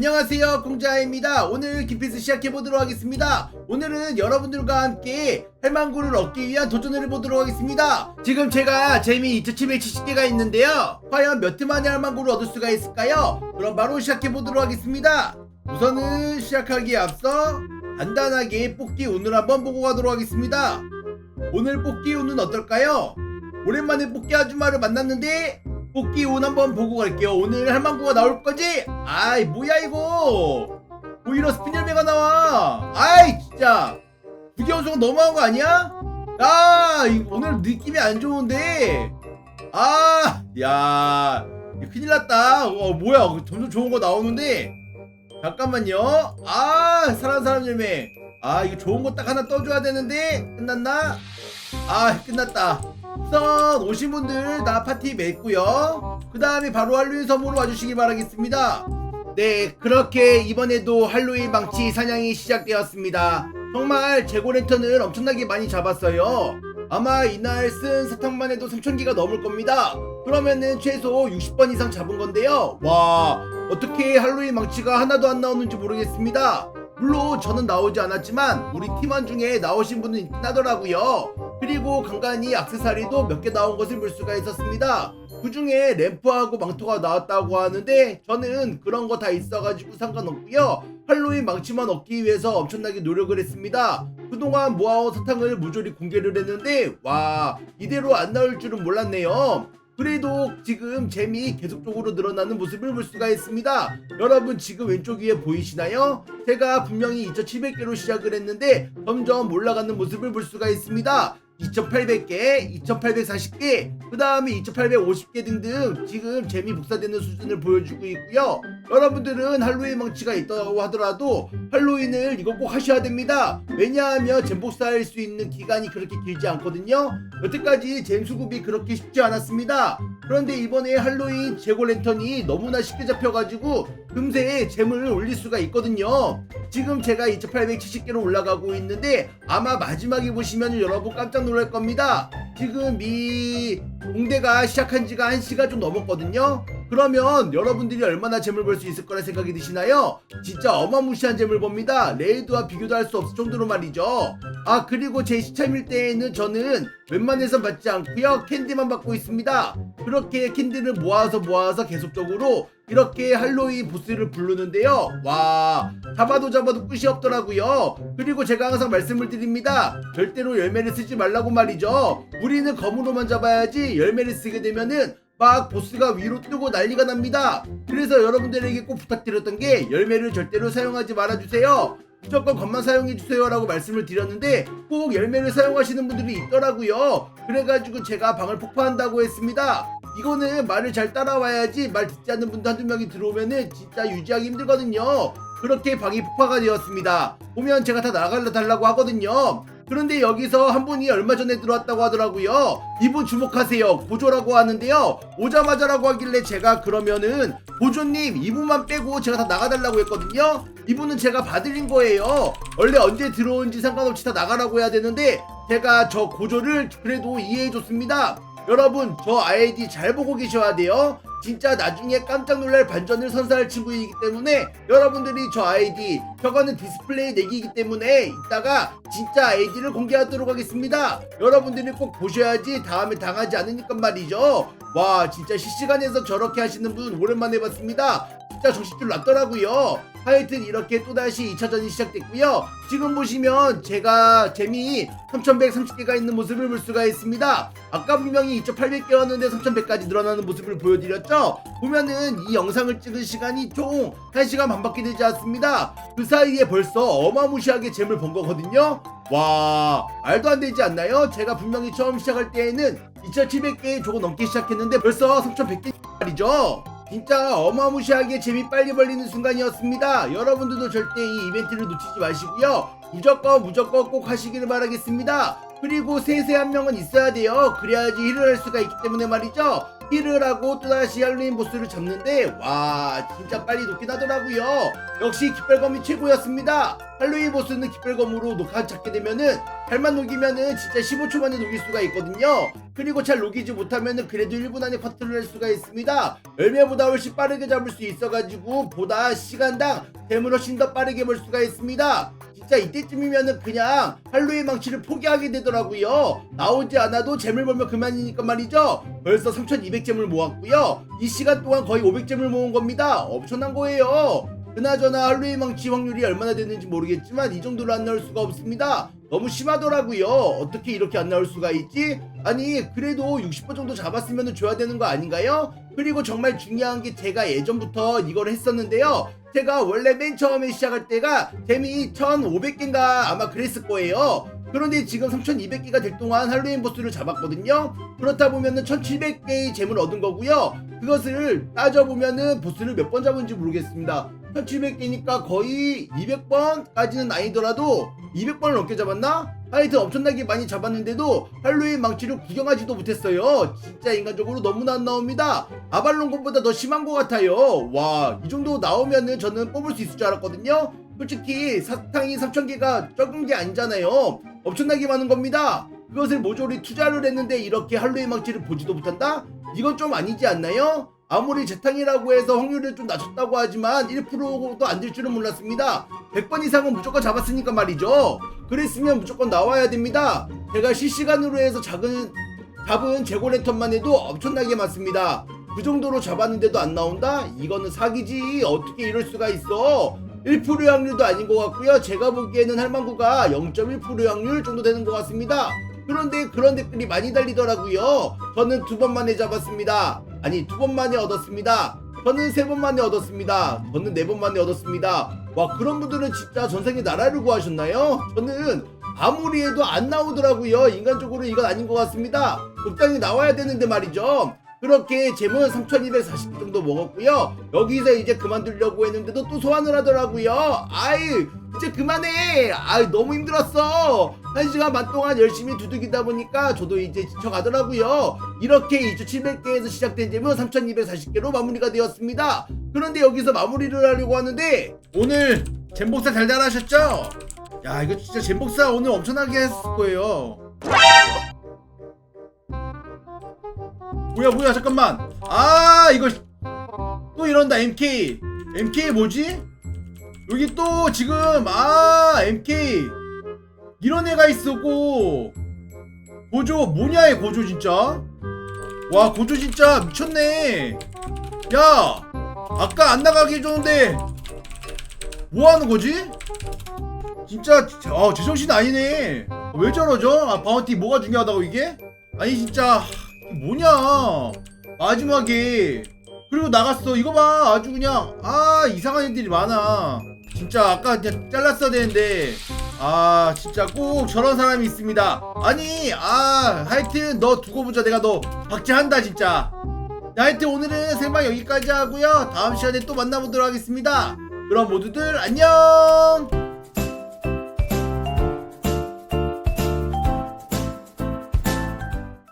안녕하세요 공자입니다. 오늘 김피스 시작해보도록 하겠습니다. 오늘은 여러분들과 함께 해망구를 얻기 위한 도전을 해보도록 하겠습니다. 지금 제가 재미 2770개가 있는데요. 과연 몇 회 만에 해망구를 얻을 수가 있을까요? 그럼 바로 시작해보도록 하겠습니다. 우선은 시작하기에 앞서 간단하게 뽑기 운을 한번 보고 가도록 하겠습니다. 오늘 뽑기 운은 어떨까요? 오랜만에 뽑기 아줌마를 만났는데 뽑기 운 한번 보고 갈게요. 오늘 할망구가 나올 거지? 아이 뭐야 이거? 오히려 스피너맨가 나와. 아이 진짜 두개연속 너무한 거 아니야? 아 오늘 느낌이 안 좋은데. 아, 야, 큰일 났다. 어 뭐야? 점점 좋은 거 나오는데. 잠깐만요. 아, 사람 사람 열매. 아, 이거 좋은 거 딱 하나 떠줘야 되는데 끝났나? 아, 끝났다. 우선 오신 분들 다 파티 맺고요. 그 다음에 바로 할로윈 섬으로 와주시기 바라겠습니다. 네, 그렇게 이번에도 할로윈 망치 사냥이 시작되었습니다. 정말 재고 랜턴을 엄청나게 많이 잡았어요. 아마 이날 쓴 사탕만 해도 3,000개가 넘을 겁니다. 그러면은 최소 60번 이상 잡은 건데요. 와, 어떻게 할로윈 망치가 하나도 안 나오는지 모르겠습니다. 물론 저는 나오지 않았지만 우리 팀원 중에 나오신 분은 있긴 하더라고요. 그리고 간간히 악세사리도 몇 개 나온 것을 볼 수가 있었습니다. 그 중에 램프하고 망토가 나왔다고 하는데 저는 그런 거 다 있어가지고 상관없고요. 할로윈 망치만 얻기 위해서 엄청나게 노력을 했습니다. 그동안 모아온 사탕을 모조리 공개를 했는데 와 이대로 안 나올 줄은 몰랐네요. 그래도 지금 재미 계속적으로 늘어나는 모습을 볼 수가 있습니다. 여러분 지금 왼쪽 위에 보이시나요? 제가 분명히 2700개로 시작을 했는데 점점 올라가는 모습을 볼 수가 있습니다. 2800개, 2840개, 그 다음에 2850개 등등 지금 재미 복사되는 수준을 보여주고 있고요. 여러분들은 할로윈 망치가 있다고 하더라도 할로윈을 이거 꼭 하셔야 됩니다. 왜냐하면 잼 복사할 수 있는 기간이 그렇게 길지 않거든요. 여태까지 잼 수급이 그렇게 쉽지 않았습니다. 그런데 이번에 할로윈 재고 랜턴이 너무나 쉽게 잡혀가지고 금세 잼을 올릴 수가 있거든요. 지금 제가 2870개로 올라가고 있는데 아마 마지막에 보시면 여러분 깜짝 놀랄 겁니다. 지금 이 공대가 시작한 지가 1시간 좀 넘었거든요. 그러면 여러분들이 얼마나 잼을 벌수 있을 거라 생각이 드시나요? 진짜 어마무시한 잼을 봅니다. 레이드와 비교도 할 수 없을 정도로 말이죠. 아 그리고 제 시참일 때에는 저는 웬만해서 받지 않고요 캔디만 받고 있습니다. 그렇게 캔디를 모아서 모아서 계속적으로 이렇게 할로윈 보스를 부르는데요. 와 잡아도 잡아도 끝이 없더라고요. 그리고 제가 항상 말씀을 드립니다. 절대로 열매를 쓰지 말라고 말이죠. 우리는 검으로만 잡아야지 열매를 쓰게 되면은 막 보스가 위로 뜨고 난리가 납니다. 그래서 여러분들에게 꼭 부탁드렸던 게 열매를 절대로 사용하지 말아주세요. 무조건 검만 사용해주세요라고 말씀을 드렸는데 꼭 열매를 사용하시는 분들이 있더라고요. 그래가지고 제가 방을 폭파한다고 했습니다. 이거는 말을 잘 따라와야지 말 듣지 않는 분도 한두 명이 들어오면은 진짜 유지하기 힘들거든요. 그렇게 방이 폭파가 되었습니다. 보면 제가 다 나갈라 달라고 하거든요. 그런데 여기서 한 분이 얼마 전에 들어왔다고 하더라고요. 이분 주목하세요. 고조라고 하는데요. 오자마자라고 하길래 제가 그러면은 고조님 이분만 빼고 제가 다 나가달라고 했거든요. 이분은 제가 봐드린 거예요. 원래 언제 들어온지 상관없이 다 나가라고 해야 되는데 제가 저 고조를 그래도 이해해줬습니다. 여러분 저 아이디 잘 보고 계셔야 돼요. 진짜 나중에 깜짝 놀랄 반전을 선사할 친구이기 때문에 여러분들이 저 아이디 저거는 디스플레이 내기이기 때문에 이따가 진짜 아이디를 공개하도록 하겠습니다. 여러분들이 꼭 보셔야지 다음에 당하지 않으니까 말이죠. 와 진짜 실시간에서 저렇게 하시는 분 오랜만에 봤습니다. 진짜 정신줄 났더라고요. 하여튼 이렇게 또다시 2차전이 시작됐고요. 지금 보시면 제가 재미 3130개가 있는 모습을 볼 수가 있습니다. 아까 분명히 2800개였는데 3100까지 늘어나는 모습을 보여드렸죠? 보면은 이 영상을 찍은 시간이 총 1시간 반밖에 되지 않습니다. 그 사이에 벌써 어마무시하게 잼을 번 거거든요? 와, 말도 안 되지 않나요? 제가 분명히 처음 시작할 때에는 2700개 조금 넘게 시작했는데 벌써 3100개 말이죠? 진짜 어마무시하게 재미 빨리 벌리는 순간이었습니다. 여러분들도 절대 이 이벤트를 놓치지 마시고요. 무조건 무조건 꼭 하시기를 바라겠습니다. 그리고 세세 한 명은 있어야 돼요. 그래야지 힐을 할 수가 있기 때문에 말이죠. 힐을 하고 또다시 할로윈 보스를 잡는데 와 진짜 빨리 녹긴 하더라고요. 역시 깃발검이 최고였습니다. 할로윈 보스는 깃발검으로 녹아 잡게 되면은 잘만 녹이면은 진짜 15초 만에 녹일 수가 있거든요. 그리고 잘 녹이지 못하면은 그래도 1분 안에 파트를 할 수가 있습니다. 열매보다 훨씬 빠르게 잡을 수 있어가지고 보다 시간당 뱀을 훨씬 더 빠르게 벌 수가 있습니다 진짜 이때쯤이면은 그냥 할로윈 망치를 포기하게 되더라고요. 나오지 않아도 잼을 벌면 그만이니까 말이죠. 벌써 3,200잼을 모았고요. 이 시간 동안 거의 500잼을 모은 겁니다. 엄청난 거예요. 그나저나 할로윈 망치 확률이 얼마나 되는지 모르겠지만 이 정도로 안 나올 수가 없습니다. 너무 심하더라고요. 어떻게 이렇게 안 나올 수가 있지? 아니 그래도 60번 정도 잡았으면 줘야 되는 거 아닌가요? 그리고 정말 중요한 게 제가 예전부터 이걸 했었는데요. 제가 원래 맨 처음에 시작할 때가 잼이 1500개인가 아마 그랬을 거예요. 그런데 지금 3200개가 될 동안 할로윈 보스를 잡았거든요. 그렇다 보면은 1700개의 잼을 얻은 거고요. 그것을 따져보면은 보스를 몇 번 잡은지 모르겠습니다. 1700개니까 거의 200번까지는 아니더라도 200번을 넘게 잡았나? 하여튼 엄청나게 많이 잡았는데도 할로윈 망치를 구경하지도 못했어요. 진짜 인간적으로 너무나 안 나옵니다. 아발론곤보다 더 심한 것 같아요. 와, 이 정도 나오면은 저는 뽑을 수 있을 줄 알았거든요. 솔직히 사탕이 3,000개가 적은 게 아니잖아요. 엄청나게 많은 겁니다. 그것을 모조리 투자를 했는데 이렇게 할로윈 망치를 보지도 못한다? 이건 좀 아니지 않나요? 아무리 재탕이라고 해서 확률을 좀 낮췄다고 하지만 1%도 안 될 줄은 몰랐습니다. 100번 이상은 무조건 잡았으니까 말이죠. 그랬으면 무조건 나와야 됩니다. 제가 실시간으로 해서 작은 잡은 재고 랜턴만 해도 엄청나게 많습니다. 그 정도로 잡았는데도 안 나온다? 이거는 사기지. 어떻게 이럴 수가 있어? 1%의 확률도 아닌 것 같고요. 제가 보기에는 할망구가 0.1%의 확률 정도 되는 것 같습니다. 그런데 그런 댓글이 많이 달리더라고요. 저는 두 번 만에 잡았습니다. 아니 두 번 만에 얻었습니다. 저는 세 번 만에 얻었습니다. 저는 네 번 만에 얻었습니다. 와 그런 분들은 진짜 전생에 나라를 구하셨나요? 저는 아무리 해도 안 나오더라고요. 인간적으로 이건 아닌 것 같습니다. 적당히 나와야 되는데 말이죠. 그렇게 잼은 3240 정도 먹었고요. 여기서 이제 그만두려고 했는데도 또 소환을 하더라고요. 아이, 이제 그만해. 아이, 너무 힘들었어. 한 시간 반 동안 열심히 두들기다 보니까 저도 이제 지쳐가더라고요. 이렇게 2700개에서 시작된 잼은 3240개로 마무리가 되었습니다. 그런데 여기서 마무리를 하려고 하는데 오늘 잼복사 달달 하셨죠? 야, 이거 진짜 잼복사 오늘 엄청나게 했을 거예요. 뭐야 뭐야 잠깐만 아 이거 또 이런다 MK MK 뭐지? 여기 또 지금 아 MK 이런 애가 있었고. 고조 뭐냐 얘 고조 진짜? 와 고조 진짜 미쳤네. 야 아까 안 나가게 해줬는데 뭐 하는 거지? 진짜 아 제정신 아니네. 왜 저러죠? 아 바운티 뭐가 중요하다고 이게? 아니 진짜 뭐냐? 마지막에. 그리고 나갔어. 이거 봐. 아주 그냥 아 이상한 애들이 많아 진짜 아까 그냥 잘랐어야 되는데. 아 진짜 꼭 저런 사람이 있습니다. 아니 아 하여튼 너 두고 보자. 내가 너 박제한다 진짜. 자, 하여튼 오늘은 생방 여기까지 하고요. 다음 시간에 또 만나보도록 하겠습니다. 그럼 모두들 안녕